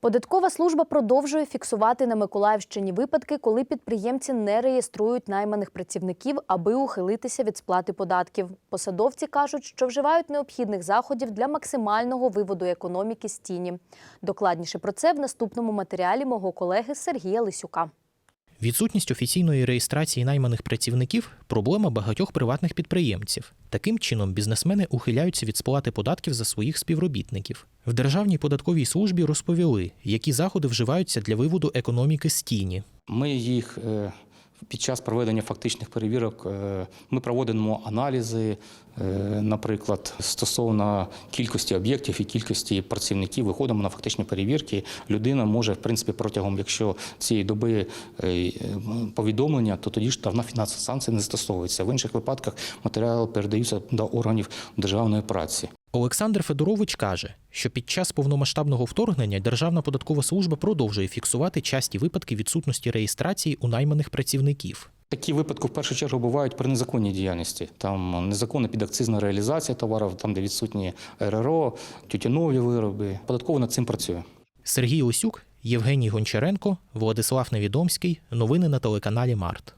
Податкова служба продовжує фіксувати на Миколаївщині випадки, коли підприємці не реєструють найманих працівників, аби ухилитися від сплати податків. Посадовці кажуть, що вживають необхідних заходів для максимального виводу економіки з тіні. Докладніше про це в наступному матеріалі мого колеги Сергія Лисюка. Відсутність офіційної реєстрації найманих працівників проблема багатьох приватних підприємців. Таким чином, бізнесмени ухиляються від сплати податків за своїх співробітників. В Державній податковій службі розповіли, які заходи вживаються для виводу економіки з тіні. Ми їх е, під час проведення фактичних перевірок е, ми проводимо аналізи, е, наприклад, стосовно кількості об'єктів і кількості працівників. Виходимо на фактичні перевірки. Людина може, в принципі, протягом, якщо цієї доби е, повідомлення, то тоді штрафна фінансова санкція не застосовується. В інших випадках матеріали передаються до органів державної праці. Олександр Федорович каже, що під час повномасштабного вторгнення Державна податкова служба продовжує фіксувати часті випадки відсутності реєстрації у найманих працівників. Такі випадки в першу чергу бувають при незаконній діяльності. Там незаконна підакцизна реалізація товарів, там де відсутні РРО, тютюнові вироби. Податково над цим працює. Сергій Осюк, Євгеній Гончаренко, Владислав Невідомський. Новини на телеканалі Март.